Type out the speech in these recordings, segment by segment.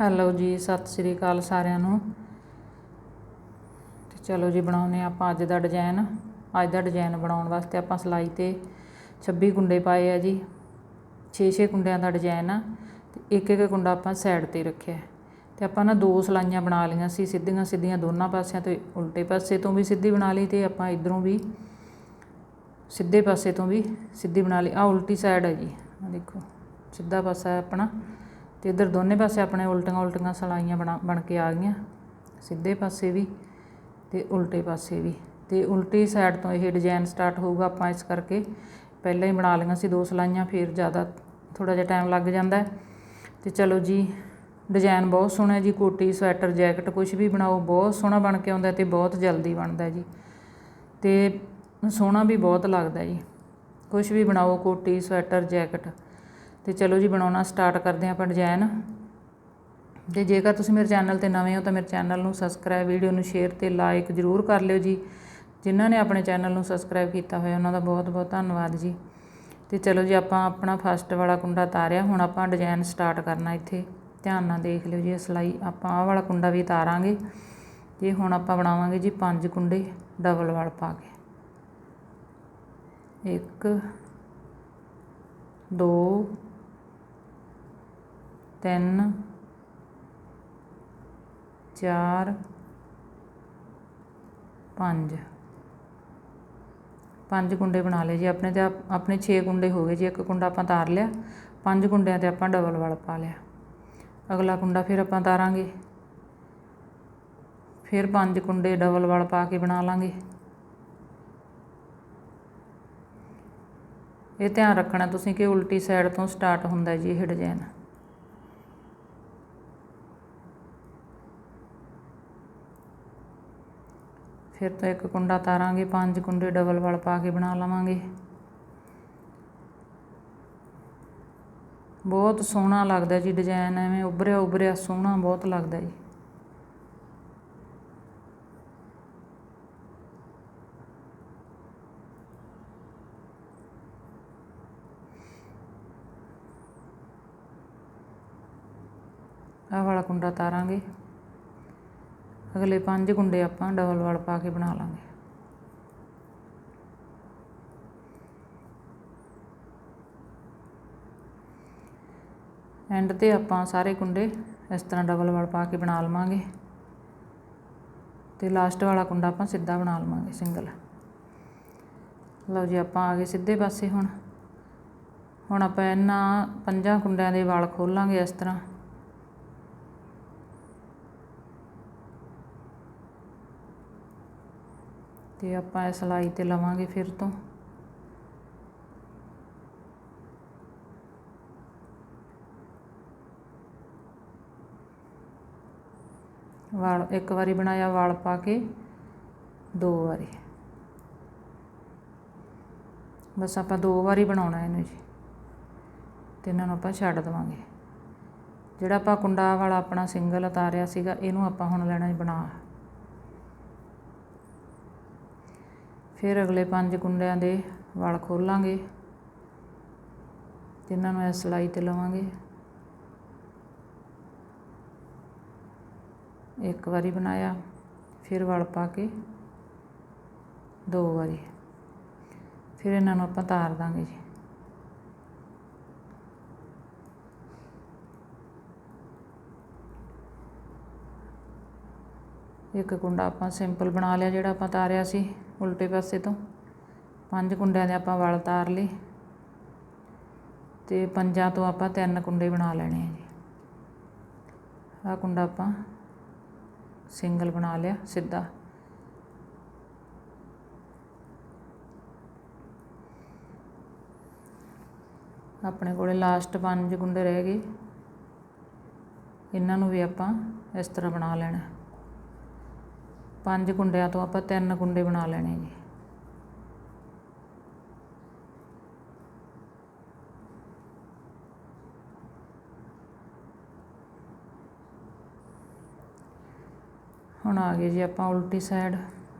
Hello ਜੀ, ਸਤਿ ਸ੍ਰੀ ਅਕਾਲ ਸਾਰਿਆਂ ਨੂੰ। ਤੇ ਚਲੋ ਜੀ ਬਣਾਉਨੇ ਆਪਾਂ ਅੱਜ ਦਾ ਡਿਜ਼ਾਈਨ ਅੱਜ ਦਾ ਡਿਜ਼ਾਈਨ ਬਣਾਉਣ ਵਾਸਤੇ ਆਪਾਂ ਸਲਾਈ ਤੇ 26 ਕੁੰਡੇ ਪਾਏ ਆ ਜੀ। 6-6 ਕੁੰਡਿਆਂ ਦਾ ਡਿਜ਼ਾਈਨ ਆ ਤੇ ਇੱਕ ਇੱਕ ਕੁੰਡਾ ਆਪਾਂ ਸਾਈਡ ਤੇ ਰੱਖਿਆ। ਤੇ ਆਪਾਂ ਨਾ ਦੋ ਸਲਾਈਆਂ ਬਣਾ ਲਈਆਂ ਸੀ ਸਿੱਧੀਆਂ ਸਿੱਧੀਆਂ ਦੋਨਾਂ ਪਾਸਿਆਂ ਤੋਂ, ਉਲਟੇ ਪਾਸੇ ਤੋਂ ਵੀ ਸਿੱਧੀ ਬਣਾ ਲਈ ਤੇ ਆਪਾਂ ਇਧਰੋਂ ਵੀ ਸਿੱਧੇ ਪਾਸੇ ਤੋਂ ਵੀ ਸਿੱਧੀ ਬਣਾ ਲਈ। ਆ ਉਲਟੀ ਸਾਈਡ ਹੈ ਜੀ। ਆ ਦੇਖੋ, ਸਿੱਧਾ ਪਾਸਾ ਆਪਣਾ। ਤੇ ਇਧਰ ਦੋਨੇ ਪਾਸੇ ਆਪਣੇ ਉਲਟੀਆਂ ਉਲਟੀਆਂ ਸਲਾਈਆਂ ਬਣਾ ਬਣ ਕੇ ਆ ਗਈਆਂ। ਸਿੱਧੇ ਪਾਸੇ ਵੀ ਤੇ ਉਲਟੇ ਪਾਸੇ ਵੀ। ਤੇ ਉਲਟੀ ਸਾਈਡ ਤੋਂ ਇਹ ਡਿਜ਼ਾਈਨ ਸਟਾਰਟ ਹੋਊਗਾ ਆਪਾਂ ਇਸ ਕਰਕੇ। ਪਹਿਲਾਂ ਹੀ ਬਣਾ ਲਈਆਂ ਸੀ ਦੋ ਸਲਾਈਆਂ, ਫਿਰ ਜ਼ਿਆਦਾ ਥੋੜਾ ਜਿਹਾ ਟਾਈਮ ਲੱਗ ਜਾਂਦਾ ਹੈ। ਤੇ ਚਲੋ ਜੀ ਡਿਜ਼ਾਈਨ ਬਹੁਤ ਸੋਹਣਾ ਜੀ, ਕੋਟੀ, ਸਵੈਟਰ, ਜੈਕਟ ਕੁਝ ਵੀ ਬਣਾਓ, ਬਹੁਤ ਸੋਹਣਾ ਬਣ ਕੇ ਆਉਂਦਾ ਤੇ ਬਹੁਤ ਜਲਦੀ ਬਣਦਾ ਜੀ। ਤੇ ਸੋਹਣਾ ਵੀ ਬਹੁਤ ਲੱਗਦਾ ਜੀ। ਕੁਝ ਵੀ ਬਣਾਓ, ਕੋਟੀ, ਸਵੈਟਰ, ਜੈਕਟ। ਤੇ ਚਲੋ ਜੀ ਬਣਾਉਣਾ ਸਟਾਰਟ ਕਰਦੇ ਹਾਂ ਆਪਾਂ ਡਿਜ਼ਾਈਨ ਤੇ ਜੇਕਰ ਤੁਸੀਂ ਮੇਰੇ ਚੈਨਲ ਤੇ ਨਵੇਂ ਹੋ ਤਾਂ ਮੇਰੇ ਚੈਨਲ ਨੂੰ ਸਬਸਕ੍ਰਾਈਬ, ਵੀਡੀਓ ਨੂੰ ਸ਼ੇਅਰ ਤੇ ਲਾਈਕ ਜ਼ਰੂਰ ਕਰ ਲਿਓ ਜੀ। ਜਿਨ੍ਹਾਂ ਨੇ ਆਪਣੇ ਚੈਨਲ ਨੂੰ ਸਬਸਕ੍ਰਾਈਬ ਕੀਤਾ ਹੋਇਆ, ਉਹਨਾਂ ਦਾ ਬਹੁਤ ਬਹੁਤ ਧੰਨਵਾਦ ਜੀ। ਤੇ ਚਲੋ ਜੀ ਆਪਾਂ ਆਪਣਾ ਫਸਟ ਵਾਲਾ ਕੁੰਡਾ ਤਾਰਿਆ, ਹੁਣ ਆਪਾਂ ਡਿਜ਼ਾਈਨ ਸਟਾਰਟ ਕਰਨਾ ਇੱਥੇ। ਧਿਆਨ ਨਾਲ ਦੇਖ ਲਿਓ ਜੀ ਸਲਾਈ, ਆਪਾਂ ਆਹ ਵਾਲਾ ਕੁੰਡਾ ਵੀ ਤਾਰਾਂਗੇ। ਤੇ ਹੁਣ ਆਪਾਂ ਬਣਾਵਾਂਗੇ ਜੀ ਪੰਜ ਕੁੰਡੇ ਡਬਲ ਵਾਲ ਪਾ ਕੇ। ਇੱਕ, ਦੋ ਤਿੰਨ, ਚਾਰ, ਪੰਜ। ਪੰਜ ਕੁੰਡੇ ਬਣਾ ਲਏ ਜੀ। ਆਪਣੇ ਤੇ ਆਪਣੇ 6 ਕੁੰਡੇ ਹੋ ਗਏ ਜੀ। ਇੱਕ ਕੁੰਡਾ ਆਪਾਂ ਤਾਰ ਲਿਆ। ਪੰਜ ਕੁੰਡਿਆਂ ਤੇ ਆਪਾਂ ਡਬਲ ਵਾਲ ਪਾ ਲਿਆ। ਅਗਲਾ ਕੁੰਡਾ ਫਿਰ ਆਪਾਂ ਤਾਰਾਂਗੇ। ਫਿਰ ਪੰਜ ਕੁੰਡੇ ਡਬਲ ਵਾਲ ਪਾ ਕੇ ਬਣਾ ਲਾਂਗੇ। ਇਹ ਧਿਆਨ ਰੱਖਣਾ ਤੁਸੀਂ ਕਿ ਉਲਟੀ ਸਾਈਡ ਤੋਂ ਸਟਾਰਟ ਹੁੰਦਾ ਜੀ ਇਹ ਡਿਜ਼ਾਈਨ ਫਿਰ ਤੋਂ ਇੱਕ ਕੁੰਡਾ ਤਾਰਾਂਗੇ, ਪੰਜ ਕੁੰਡੇ ਡਬਲ ਵਾਲ ਪਾ ਕੇ ਬਣਾ ਲਵਾਂਗੇ। ਬਹੁਤ ਸੋਹਣਾ ਲੱਗਦਾ ਜੀ ਡਿਜ਼ਾਈਨ ਐਵੇਂ ਉੱਭਰਿਆ ਉੱਭਰਿਆ ਸੋਹਣਾ ਬਹੁਤ ਲੱਗਦਾ ਜੀ। ਆਹ ਵਾਲਾ ਕੁੰਡਾ ਤਾਰਾਂਗੇ। ਅਗਲੇ ਪੰਜ ਕੁੰਡੇ ਆਪਾਂ ਡਬਲ ਵਾਲ ਪਾ ਕੇ ਬਣਾ ਲਾਂਗੇ। ਐਂਡ ਤੇ ਆਪਾਂ ਸਾਰੇ ਕੁੰਡੇ ਇਸ ਤਰ੍ਹਾਂ ਡਬਲ ਵਾਲ ਪਾ ਕੇ ਬਣਾ ਲਵਾਂਗੇ। ਤੇ ਲਾਸਟ ਵਾਲਾ ਕੁੰਡਾ ਆਪਾਂ ਸਿੱਧਾ ਬਣਾ ਲਵਾਂਗੇ, ਸਿੰਗਲ। ਲਓ ਜੀ, ਆਪਾਂ ਆ ਗਏ ਸਿੱਧੇ ਪਾਸੇ ਹੁਣ। ਹੁਣ ਆਪਾਂ ਇਹਨਾਂ ਪੰਜਾਂ ਕੁੰਡਿਆਂ ਦੇ ਵਾਲ ਖੋਲਾਂਗੇ ਇਸ ਤਰ੍ਹਾਂ। ਤੇ ਆਪਾਂ ਇਹ ਸਿਲਾਈ ਤੇ ਲਵਾਂਗੇ ਫਿਰ ਤੋਂ। ਵਾਲ, ਇੱਕ ਵਾਰੀ ਬਣਾਇਆ ਵਾਲ ਪਾ ਕੇ, ਦੋ ਵਾਰੀ। ਬਸ ਆਪਾਂ ਦੋ ਵਾਰੀ ਬਣਾਉਣਾ ਇਹਨੂੰ ਜੀ। ਤੇ ਇਹਨਾਂ ਨੂੰ ਆਪਾਂ ਛੱਡ ਦਵਾਂਗੇ। ਜਿਹੜਾ ਆਪਾਂ ਕੁੰਡਾ ਵਾਲਾ ਆਪਣਾ ਸਿੰਗਲ ਉਤਾਰਿਆ ਸੀਗਾ, ਇਹਨੂੰ ਆਪਾਂ ਹੁਣ ਲੈਣਾ ਜੀ ਬਣਾ। ਫਿਰ ਅਗਲੇ ਪੰਜ ਕੁੰਡਿਆਂ ਦੇ ਵਲ ਖੋਲਾਂਗੇ, ਜਿਨ੍ਹਾਂ ਨੂੰ ਇਸ ਸਲਾਈ ਤੇ ਲਵਾਂਗੇ। ਇੱਕ ਵਾਰੀ ਬਣਾਇਆ, ਫਿਰ ਵਲ ਪਾ ਕੇ ਦੋ ਵਾਰੀ। ਫਿਰ ਇਹਨਾਂ ਨੂੰ ਆਪਾਂ ਤਾਰ ਦਾਂਗੇ ਜੀ। ਇੱਕ ਕੁੰਡਾ ਆਪਾਂ ਸਿੰਪਲ ਬਣਾ ਲਿਆ ਜਿਹੜਾ ਆਪਾਂ ਤਾਰਿਆ ਸੀ। ਉਲਟੇ ਪਾਸੇ ਤੋਂ। ਪੰਜ ਕੁੰਡਿਆਂ ਦੇ ਆਪਾਂ ਵਲ ਤਾਰ ਲਏ ਤੇ ਪੰਜਾਂ ਤੋਂ ਆਪਾਂ ਤਿੰਨ ਕੁੰਡੇ ਬਣਾ ਲੈਣੇ ਆ ਜੀ। ਆਹ ਕੁੰਡਾ ਆਪਾਂ ਸਿੰਗਲ ਬਣਾ ਲਿਆ, ਸਿੱਧਾ। ਆਪਣੇ ਕੋਲੇ ਲਾਸਟ ਪੰਜ ਕੁੰਡੇ ਰਹਿ ਗਏ। ਇਹਨਾਂ ਨੂੰ ਵੀ ਆਪਾਂ ਇਸ ਤਰ੍ਹਾਂ ਬਣਾ ਲੈਣਾ। ਪੰਜ ਕੁੰਡਿਆਂ ਤੋਂ ਆਪਾਂ ਤਿੰਨ ਕੁੰਡੇ ਬਣਾ ਲੈਣੇ ਜੀ। ਹੁਣ ਆ ਗਏ ਜੀ ਆਪਾਂ ਉਲਟੀ ਸਾਈਡ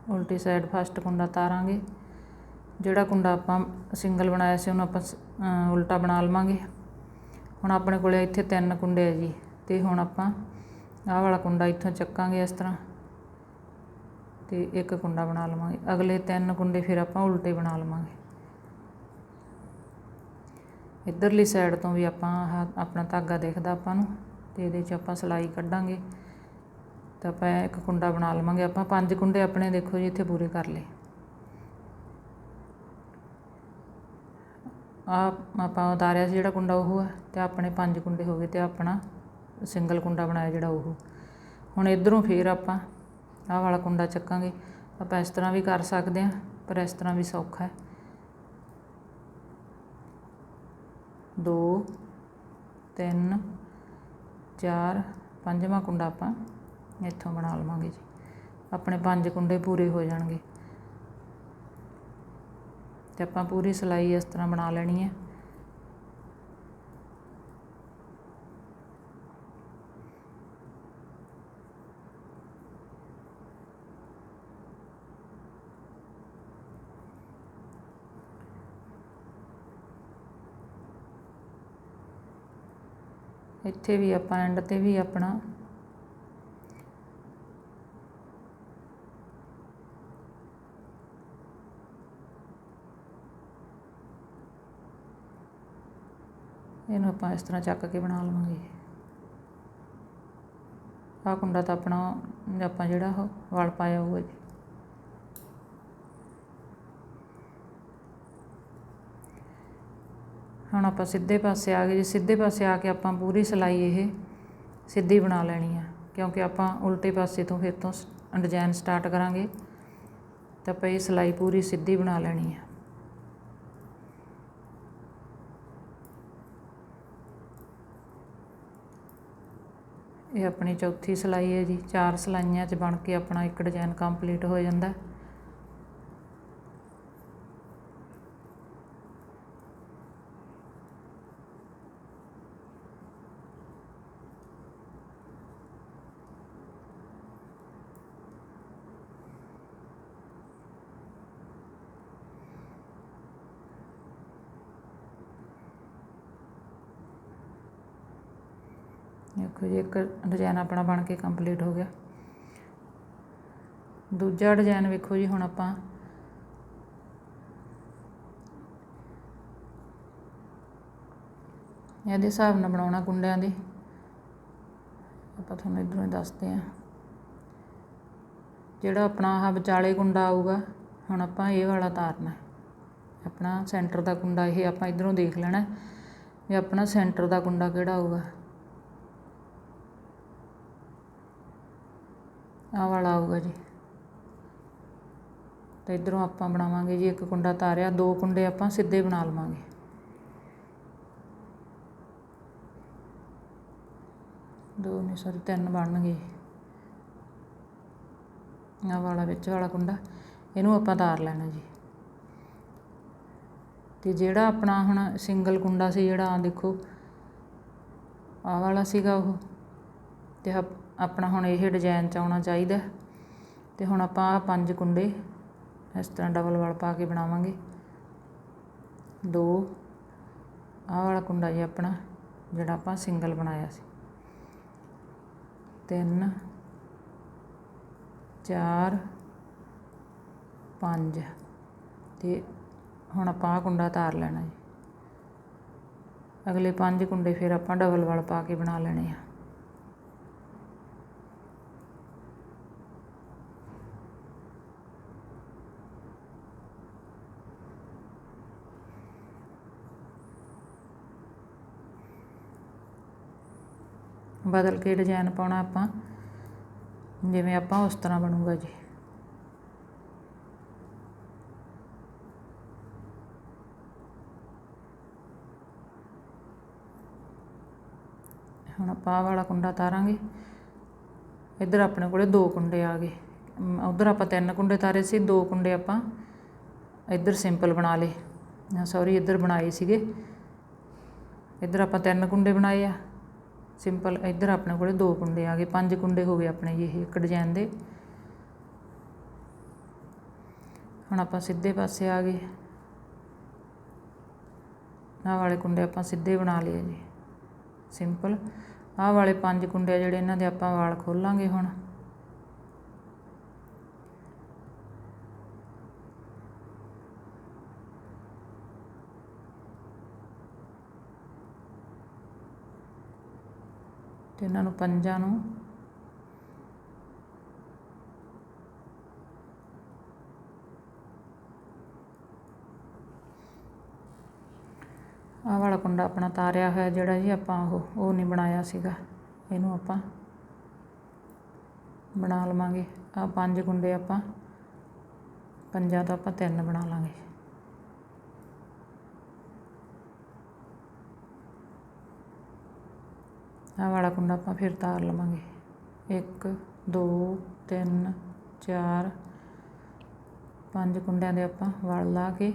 ਉਲਟੀ ਸਾਈਡ ਫਸਟ ਕੁੰਡਾ ਤਾਰਾਂਗੇ। ਜਿਹੜਾ ਕੁੰਡਾ ਆਪਾਂ ਸਿੰਗਲ ਬਣਾਇਆ ਸੀ, ਉਹਨੂੰ ਆਪਾਂ ਉਲਟਾ ਬਣਾ ਲਵਾਂਗੇ। ਹੁਣ ਆਪਣੇ ਕੋਲੇ ਇੱਥੇ ਤਿੰਨ ਕੁੰਡੇ ਆ ਜੀ, ਤੇ ਹੁਣ ਆਪਾਂ ਆਹ ਵਾਲਾ ਕੁੰਡਾ ਇੱਥੋਂ ਚੱਕਾਂਗੇ ਇਸ ਤਰ੍ਹਾਂ। ਅਤੇ ਇੱਕ ਕੁੰਡਾ ਬਣਾ ਲਵਾਂਗੇ। ਅਗਲੇ ਤਿੰਨ ਕੁੰਡੇ ਫਿਰ ਆਪਾਂ ਉਲਟੇ ਬਣਾ ਲਵਾਂਗੇ। ਇੱਧਰਲੀ ਸਾਈਡ ਤੋਂ ਵੀ ਆਪਾਂ ਆਹ ਆਪਣਾ ਧਾਗਾ ਦਿਖਦਾ ਆਪਾਂ ਨੂੰ ਤੇ ਇਹਦੇ 'ਚ ਆਪਾਂ ਸਿਲਾਈ ਕੱਢਾਂਗੇ। ਤਾਂ ਆਪਾਂ ਇੱਕ ਕੁੰਡਾ ਬਣਾ ਲਵਾਂਗੇ। ਆਪਾਂ ਪੰਜ ਕੁੰਡੇ ਆਪਣੇ ਦੇਖੋ ਜੀ ਇੱਥੇ ਪੂਰੇ ਕਰ ਲਏ। ਆ ਆਪਾਂ ਉਤਾਰਿਆ ਸੀ ਜਿਹੜਾ ਕੁੰਡਾ ਉਹ ਹੈ ਤੇ ਆਪਣੇ ਪੰਜ ਕੁੰਡੇ ਹੋ ਗਏ ਤੇ ਆਪਣਾ ਸਿੰਗਲ ਕੁੰਡਾ ਬਣਾਇਆ ਜਿਹੜਾ ਉਹ। ਹੁਣ ਇਧਰੋਂ ਫੇਰ ਆਪਾਂ ਆਹ ਵਾਲਾ ਕੁੰਡਾ ਚੱਕਾਂਗੇ। ਆਪਾਂ ਇਸ ਤਰ੍ਹਾਂ ਵੀ ਕਰ ਸਕਦੇ ਹਾਂ, ਪਰ ਇਸ ਤਰ੍ਹਾਂ ਵੀ ਸੌਖਾ ਹੈ। ਦੋ, ਤਿੰਨ, ਚਾਰ, ਪੰਜਵਾਂ ਕੁੰਡਾ ਆਪਾਂ ਇੱਥੋਂ ਬਣਾ ਲਵਾਂਗੇ ਜੀ। ਆਪਣੇ ਪੰਜ ਕੁੰਡੇ ਪੂਰੇ ਹੋ ਜਾਣਗੇ। ਤੇ ਆਪਾਂ ਪੂਰੀ ਸਿਲਾਈ ਇਸ ਤਰ੍ਹਾਂ ਬਣਾ ਲੈਣੀ ਹੈ। ਇੱਥੇ ਵੀ ਆਪਾਂ ਐਂਡ ਤੇ ਵੀ ਆਪਣਾ ਇਹਨੂੰ ਆਪਾਂ ਇਸ ਤਰ੍ਹਾਂ ਚੱਕ ਕੇ ਬਣਾ ਲਵਾਂਗੇ। ਆਹ ਕੁੰਡਾ ਤਾਂ ਆਪਣਾ, ਆਪਾਂ ਜਿਹੜਾ ਉਹ ਵਲ ਪਾਇਆ ਹੋਊਗਾ ਜੀ। ਹੁਣ ਆਪਾਂ ਸਿੱਧੇ ਪਾਸੇ ਆ ਗਏ। ਜੀ ਸਿੱਧੇ ਪਾਸੇ ਆ ਕੇ ਆਪਾਂ ਪੂਰੀ ਸਿਲਾਈ ਇਹ ਸਿੱਧੀ ਬਣਾ ਲੈਣੀ ਆ, ਕਿਉਂਕਿ ਆਪਾਂ ਉਲਟੇ ਪਾਸੇ ਤੋਂ ਫਿਰ ਤੋਂ ਡਿਜ਼ਾਈਨ ਸਟਾਰਟ ਕਰਾਂਗੇ, ਤਾਂ ਆਪਾਂ ਇਹ ਸਿਲਾਈ ਪੂਰੀ ਸਿੱਧੀ ਬਣਾ ਲੈਣੀ ਆ। ਇਹ ਆਪਣੀ ਚੌਥੀ ਸਿਲਾਈ ਹੈ ਜੀ। ਚਾਰ ਸਿਲਾਈਆਂ 'ਚ ਬਣ ਕੇ ਆਪਣਾ ਇੱਕ ਡਿਜ਼ਾਈਨ ਕੰਪਲੀਟ ਹੋ ਜਾਂਦਾ। ਦੇਖੋ ਇੱਕ ਡਿਜ਼ਾਈਨ ਆਪਣਾ ਬਣ ਕੇ ਕੰਪਲੀਟ ਹੋ ਗਿਆ। ਦੂਜਾ ਡਿਜ਼ਾਈਨ ਵੇਖੋ ਜੀ ਹੁਣ ਆਪਾਂ। ਇਹਦੇ ਹਿਸਾਬ ਨਾਲ ਬਣਾਉਣਾ ਕੁੰਡਿਆਂ ਦੇ। ਆਪਾਂ ਤੁਹਾਨੂੰ ਇਧਰੋਂ ਹੀ ਦੱਸਦੇ ਆ ਜਿਹੜਾ ਆਪਣਾ ਆਹ ਵਿਚਾਲੇ ਕੁੰਡਾ ਆਊਗਾ, ਹੁਣ ਆਪਾਂ ਇਹ ਵਾਲਾ ਤਾਰਨਾ ਆਪਣਾ ਸੈਂਟਰ ਦਾ ਕੁੰਡਾ ਇਹ ਆਪਾਂ ਇਧਰੋਂ ਦੇਖ ਲੈਣਾ ਵੀ ਆਪਣਾ ਸੈਂਟਰ ਦਾ ਕੁੰਡਾ ਕਿਹੜਾ ਆਊਗਾ। ਆਹ ਵਾਲਾ ਆਊਗਾ ਜੀ। ਤੇ ਇਧਰੋਂ ਆਪਾਂ ਬਣਾਵਾਂਗੇ ਜੀ, ਇੱਕ ਕੁੰਡਾ ਤਾਰਿਆ, ਦੋ ਕੁੰਡੇ ਆਪਾਂ ਸਿੱਧੇ ਬਣਾ ਲਵਾਂਗੇ। ਦੋ ਨਹੀਂ ਸੌਰੀ ਤਿੰਨ ਬਣਨਗੇ। ਆਹ ਵਾਲਾ ਵਿੱਚ ਵਾਲਾ ਕੁੰਡਾ, ਇਹਨੂੰ ਆਪਾਂ ਤਾਰ ਲੈਣਾ ਜੀ। ਤੇ ਜਿਹੜਾ ਆਪਣਾ ਹੁਣ ਸਿੰਗਲ ਕੁੰਡਾ ਸੀ ਜਿਹੜਾ ਆ ਦੇਖੋ, ਆਹ ਵਾਲਾ ਸੀਗਾ ਉਹ। ਤੇ ਆਪਣਾ ਹੁਣ ਇਹ ਡਿਜ਼ਾਈਨ ਚ ਆਉਣਾ ਚਾਹੀਦਾ। ਅਤੇ ਹੁਣ ਆਪਾਂ ਆਹ ਪੰਜ ਕੁੰਡੇ ਇਸ ਤਰ੍ਹਾਂ ਡਬਲ ਵਾਲ ਪਾ ਕੇ ਬਣਾਵਾਂਗੇ। ਦੋ, ਆਹ ਵਾਲਾ ਕੁੰਡਾ ਜੀ ਆਪਣਾ, ਜਿਹੜਾ ਆਪਾਂ ਸਿੰਗਲ ਬਣਾਇਆ ਸੀ। ਤਿੰਨ, ਚਾਰ, ਪੰਜ। ਤੇ ਹੁਣ ਆਪਾਂ ਆਹ ਕੁੰਡਾ ਤਾਰ ਲੈਣਾ ਜੀ। ਅਗਲੇ ਪੰਜ ਕੁੰਡੇ ਫਿਰ ਆਪਾਂ ਡਬਲ ਵਾਲ ਪਾ ਕੇ ਬਣਾ ਲੈਣੇ ਆ। ਬਦਲ ਕੇ ਡਿਜ਼ਾਈਨ ਪਾਉਣਾ ਆਪਾਂ। ਜਿਵੇਂ ਆਪਾਂ ਉਸ ਤਰ੍ਹਾਂ ਬਣੂਗਾ ਜੀ। ਹੁਣ ਆਪਾਂ ਵਾਲਾ ਕੁੰਡਾ ਤਾਰਾਂਗੇ। ਇੱਧਰ ਆਪਣੇ ਕੋਲੇ ਦੋ ਕੁੰਡੇ ਆ ਗਏ। ਉਧਰ ਆਪਾਂ ਤਿੰਨ ਕੁੰਡੇ ਤਾਰੇ ਸੀ, ਦੋ ਕੁੰਡੇ ਆਪਾਂ ਇੱਧਰ ਸਿੰਪਲ ਬਣਾ ਲਏ। ਸੌਰੀ ਇੱਧਰ ਬਣਾਏ ਸੀਗੇ। ਇੱਧਰ ਆਪਾਂ ਤਿੰਨ ਕੁੰਡੇ ਬਣਾਏ ਆ। ਸਿੰਪਲ ਇੱਧਰ ਆਪਣੇ ਕੋਲੇ ਦੋ ਕੁੰਡੇ ਆ ਗਏ, ਪੰਜ ਕੁੰਡੇ ਹੋ ਗਏ ਆਪਣੇ ਇਹ ਇੱਕ ਡਿਜ਼ਾਈਨ ਦੇ। ਹੁਣ ਆਪਾਂ ਸਿੱਧੇ ਪਾਸੇ ਆ ਗਏ। ਆਹ ਵਾਲੇ ਕੁੰਡੇ ਆਪਾਂ ਸਿੱਧੇ ਬਣਾ ਲਏ ਜੀ। ਸਿੰਪਲ। ਆਹ ਵਾਲੇ ਪੰਜ ਕੁੰਡੇ ਆ ਜਿਹੜੇ ਇਹਨਾਂ ਦੇ ਆਪਾਂ ਵਾਲ ਖੋਲਾਂਗੇ ਹੁਣ। ਤੇ ਇਹਨਾਂ ਨੂੰ ਪੰਜਾਂ ਨੂੰ ਆਹ ਵਾਲਾ ਕੁੰਡਾ ਆਪਣਾ ਤਾਰਿਆ ਹੋਇਆ ਜਿਹੜਾ ਜੀ ਆਪਾਂ ਉਹ ਉਹ ਨਹੀਂ ਬਣਾਇਆ ਸੀਗਾ। ਇਹਨੂੰ ਆਪਾਂ ਬਣਾ ਲਵਾਂਗੇ। ਆ ਪੰਜ ਕੁੰਡੇ ਆਪਾਂ, ਪੰਜਾਂ ਤੋਂ ਆਪਾਂ ਤਿੰਨ ਬਣਾ ਲਾਂਗੇ। ਆਹ ਵਾਲਾ ਕੁੰਡਾ ਆਪਾਂ ਫਿਰ ਤਾਰ ਲਵਾਂਗੇ। ਇੱਕ, ਦੋ, ਤਿੰਨ, ਚਾਰ, ਪੰਜ ਕੁੰਡਿਆਂ ਦੇ ਆਪਾਂ ਵਲ ਲਾ ਕੇ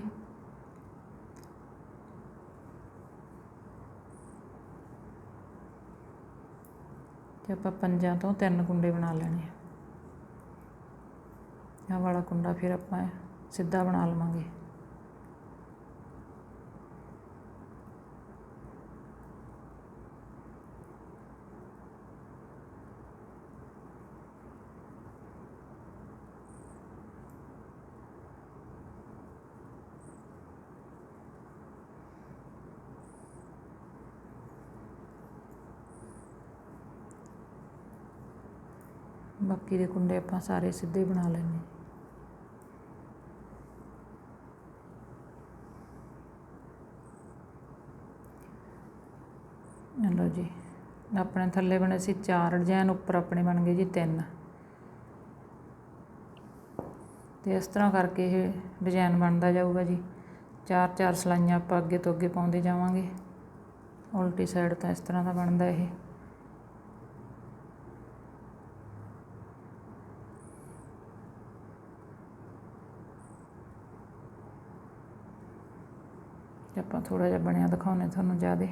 ਤੇ ਆਪਾਂ ਪੰਜਾਂ ਤੋਂ ਤਿੰਨ ਕੁੰਡੇ ਬਣਾ ਲੈਣੇ ਆ। ਆਹ ਵਾਲਾ ਕੁੰਡਾ ਫਿਰ ਆਪਾਂ ਸਿੱਧਾ ਬਣਾ ਲਵਾਂਗੇ। ਬਾਕੀ ਦੇ ਕੁੰਡੇ ਆਪਾਂ ਸਾਰੇ ਸਿੱਧੇ ਬਣਾ ਲੈਣੇ ਲਓ ਜੀ, ਆਪਣੇ ਥੱਲੇ ਬਣੇ ਸੀ ਚਾਰ ਡਿਜ਼ਾਈਨ, ਉੱਪਰ ਆਪਣੇ ਬਣ ਗਏ ਜੀ ਤਿੰਨ। ਤੇ ਇਸ ਤਰ੍ਹਾਂ ਕਰਕੇ ਇਹ ਡਿਜ਼ਾਈਨ ਬਣਦਾ ਜਾਊਗਾ ਜੀ। ਚਾਰ ਚਾਰ ਸਲਾਈਆਂ ਆਪਾਂ ਅੱਗੇ ਤੋਂ ਅੱਗੇ ਪਾਉਂਦੇ ਜਾਵਾਂਗੇ। ਉਲਟੀ ਸਾਈਡ ਤਾਂ ਇਸ ਤਰ੍ਹਾਂ ਦਾ ਬਣਦਾ ਇਹ। ਤੇ ਆਪਾਂ ਥੋੜਾ ਜਿਹਾ ਬਣਿਆ ਦਿਖਾਉਨੇ ਤੁਹਾਨੂੰ ਜ਼ਿਆਦੇ।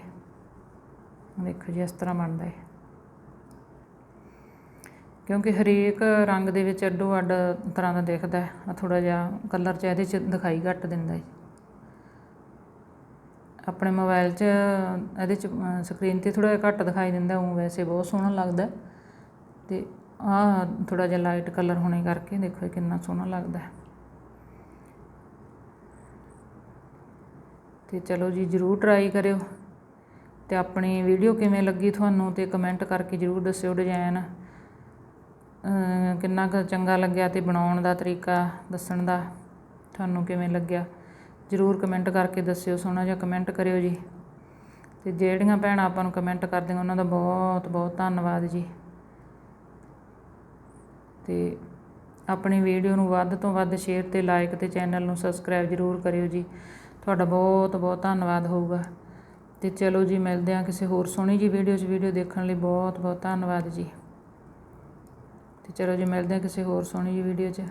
ਦੇਖੋ ਜੀ, ਇਸ ਤਰ੍ਹਾਂ ਬਣਦਾ ਹੈ ਕਿਉਂਕਿ ਹਰੇਕ ਰੰਗ ਦੇ ਵਿੱਚ ਅੱਡੋ ਅੱਡ ਤਰ੍ਹਾਂ ਦਾ ਦਿਖਦਾ ਹੈ। ਆ ਥੋੜਾ ਜਿਹਾ ਕਲਰ ਚ ਇਹਦੇ ਚ ਦਿਖਾਈ ਘੱਟ ਦਿੰਦਾ ਹੈ। ਆਪਣੇ ਮੋਬਾਈਲ 'ਚ ਇਹਦੇ 'ਚ ਸਕਰੀਨ ਤੇ ਥੋੜਾ ਜਿਹਾ ਘੱਟ ਦਿਖਾਈ ਦਿੰਦਾ ਉਹ ਵੈਸੇ ਬਹੁਤ ਸੋਹਣਾ ਲੱਗਦਾ ਤੇ ਆਹ ਥੋੜਾ ਜਿਹਾ ਲਾਈਟ ਕਲਰ ਹੋਣੇ ਕਰਕੇ ਦੇਖੋ ਇਹ ਕਿੰਨਾ ਸੋਹਣਾ ਲੱਗਦਾ ਹੈ। ਅਤੇ ਚਲੋ ਜੀ ਜਰੂਰ ਟਰਾਈ ਕਰਿਓ ਅਤੇ ਆਪਣੀ ਵੀਡੀਓ ਕਿਵੇਂ ਲੱਗੀ ਤੁਹਾਨੂੰ ਅਤੇ ਕਮੈਂਟ ਕਰਕੇ ਜਰੂਰ ਦੱਸਿਓ ਡਿਜ਼ਾਇਨ ਕਿੰਨਾ ਕੁ ਚੰਗਾ ਲੱਗਿਆ ਅਤੇ ਬਣਾਉਣ ਦਾ ਤਰੀਕਾ ਦੱਸਣ ਦਾ ਤੁਹਾਨੂੰ ਕਿਵੇਂ ਲੱਗਿਆ ਜਰੂਰ ਕਮੈਂਟ ਕਰਕੇ ਦੱਸਿਓ, ਸੋਹਣਾ ਜਿਹਾ ਕਮੈਂਟ ਕਰਿਓ ਜੀ। ਅਤੇ ਜਿਹੜੀਆਂ ਭੈਣਾਂ ਆਪਾਂ ਨੂੰ ਕਮੈਂਟ ਕਰਦੀਆਂ ਉਹਨਾਂ ਦਾ ਬਹੁਤ ਬਹੁਤ ਧੰਨਵਾਦ ਜੀ। ਤੇ ਆਪਣੀ ਵੀਡੀਓ ਨੂੰ ਵੱਧ ਤੋਂ ਵੱਧ ਸ਼ੇਅਰ ਤੇ ਲਾਈਕ ਤੇ ਚੈਨਲ ਨੂੰ ਸਬਸਕ੍ਰਾਈਬ ਜਰੂਰ ਕਰਿਓ ਜੀ। ਤੁਹਾਡਾ ਬਹੁਤ ਬਹੁਤ ਧੰਨਵਾਦ ਹੋਊਗਾ। ਅਤੇ ਚਲੋ ਜੀ, ਮਿਲਦੇ ਹਾਂ ਕਿਸੇ ਹੋਰ ਸੋਹਣੀ ਜਿਹੀ ਵੀਡੀਓ 'ਚ। ਵੀਡੀਓ ਦੇਖਣ ਲਈ ਬਹੁਤ ਬਹੁਤ ਧੰਨਵਾਦ ਜੀ। ਅਤੇ ਚਲੋ ਜੀ, ਮਿਲਦੇ ਹਾਂ ਕਿਸੇ ਹੋਰ ਸੋਹਣੀ ਜਿਹੀ ਵੀਡੀਓ 'ਚ।